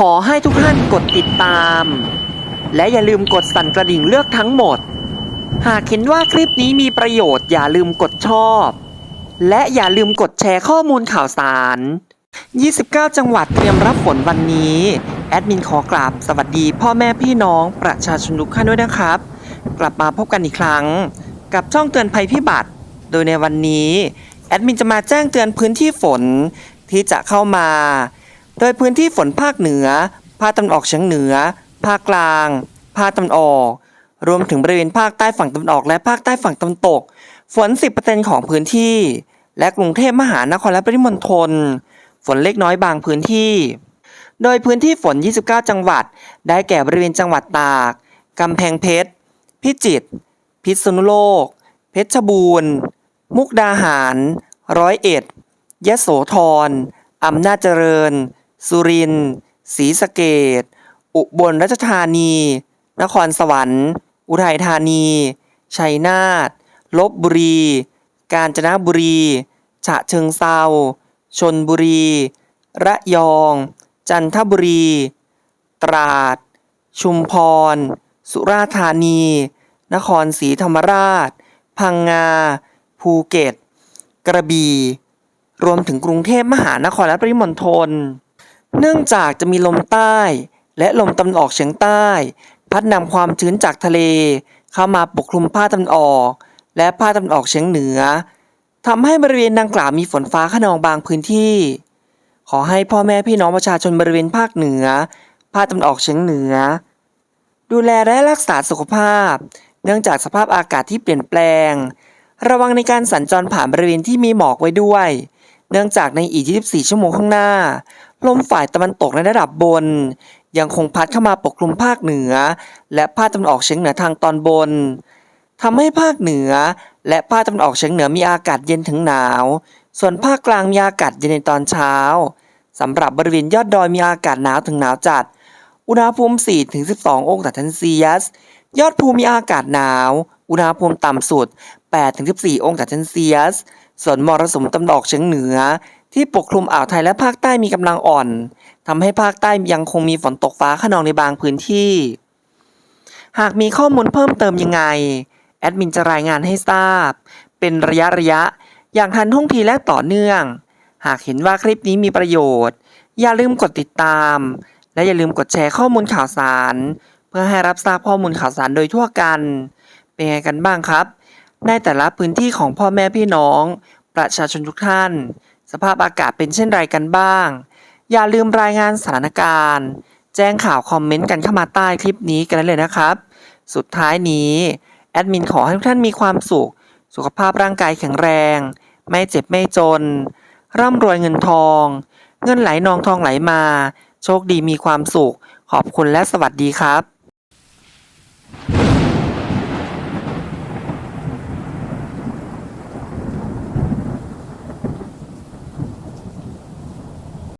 ขอให้ทุกท่านกดติดตาม และอย่าลืมกดสั่นกระดิ่งเลือกทั้งหมด หากเห็นว่าคลิปนี้มีประโยชน์อย่าลืมกดชอบ และอย่าลืมกดแชร์ข้อมูลข่าวสาร 29 จังหวัดเตรียมรับฝนวันนี้ แอดมินขอกราบสวัสดีพ่อแม่พี่น้องประชาชนทุกท่านด้วยนะครับ กลับมาพบกันอีกครั้ง กับช่องเตือนภัยพิบัติ โดยในวันนี้ แอดมินจะมาแจ้งเตือนพื้นที่ฝนที่จะเข้ามา โดยพื้นที่ฝนภาคเหนือ ภาคตะวันออกเฉียงเหนือ ภาคกลาง ภาคตะวันออก รวมถึงบริเวณภาคใต้ฝั่งตะวันออกและภาคใต้ฝั่งตะวันตก ฝน 10%ของพื้นที่ และกรุงเทพมหานครและปริมณฑล ฝนเล็กน้อยบางพื้นที่ โดยพื้นที่ฝน 29 จังหวัด ได้แก่บริเวณจังหวัดตาก กำแพงเพชร พิจิตร พิษณุโลก เพชรบูรณ์ มุกดาหาร ร้อยเอ็ด ยะโสธร อำนาจเจริญ สุรินทร์ศรีสะเกดอุบลราชธานี นครสวรรค์ อุทัยธานี ชัยนาทลบบุรี กาญจนบุรี ฉะเชิงเซาชนบุรี ระยอง จันทบุรี ตราด ชุมพร สุราษฎร์ธานี นครศรีธรรมราช พังงา ภูเก็ต กระบี่ รวมถึงกรุงเทพมหานครและปริมณฑล เนื่องจากจะมีลมใต้ และลมตะวันออกเฉียงใต้ พัดนำความชื้นจากทะเล เข้ามาปกคลุมภาคตะวันออก และภาคตะวันออกเฉียงเหนือทำให้บริเวณดังกล่าวมีฝนฟ้าขนองบางพื้นที่ ขอให้พ่อแม่พี่น้องประชาชนบริเวณภาคเหนือ ภาคตะวันออกเฉียงเหนือ ดูแลและรักษาสุขภาพ เนื่องจากสภาพอากาศที่เปลี่ยนแปลง ระวังในการสัญจรผ่านบริเวณที่มีหมอกไว้ด้วย เนื่องจากในอีก 24 ชั่วโมงข้างหน้า ลมฝ่ายตะวันตกในระดับบน ยังคงพัดเข้ามาปกคลุมภาคเหนือ และภาคตะวันออกเฉียงเหนือทางตอนบนทำให้ภาคเหนือ และภาคตะวันออกเฉียงเหนือมีอากาศเย็นถึงหนาว ส่วนภาคกลางมีอากาศเย็นในตอนเช้าสำหรับบริเวณยอดดอยมีอากาศหนาวถึงหนาวจัด อุณหภูมิ 4-12 องศาเซนเซียส ยอดภูมีอากาศหนาว อุณหภูมิต่ำสุด 8-14 องศาเซนเซียส ส่วนมรสุมตะวันออกเฉียงเหนือ ที่ปกคลุมอ่าวไทยและภาคใต้มีกำลังอ่อนทำให้ภาคใต้ยังคงมีฝนตกฟ้าขนองในบางพื้นที่ หากมีข้อมูลเพิ่มเติมยังไง แอดมินจะรายงานให้ทราบ เป็นระยะระยะ อย่างทันท่วงทีและต่อเนื่อง หากเห็นว่าคลิปนี้มีประโยชน์ อย่าลืมกดติดตาม และอย่าลืมกดแชร์ข้อมูลข่าวสาร เพื่อให้รับทราบข้อมูลข่าวสารโดยทั่วกัน เป็นไงกันบ้างครับ ในแต่ละพื้นที่ของพ่อแม่พี่น้อง ประชาชนทุกท่าน สภาพอากาศเป็นเช่นไรกันบ้าง อย่าลืมรายงานสถานการณ์ แจ้งข่าวคอมเมนต์กันเข้ามาใต้คลิปนี้กันเลยนะครับ สุดท้ายนี้แอดมินขอให้ทุกท่านมีความสุข สุขภาพร่างกายแข็งแรง ไม่เจ็บไม่จน ร่ำรวยเงินทอง เงินไหลนองทองไหลมา โชคดีมีความสุข ขอบคุณและสวัสดีครับ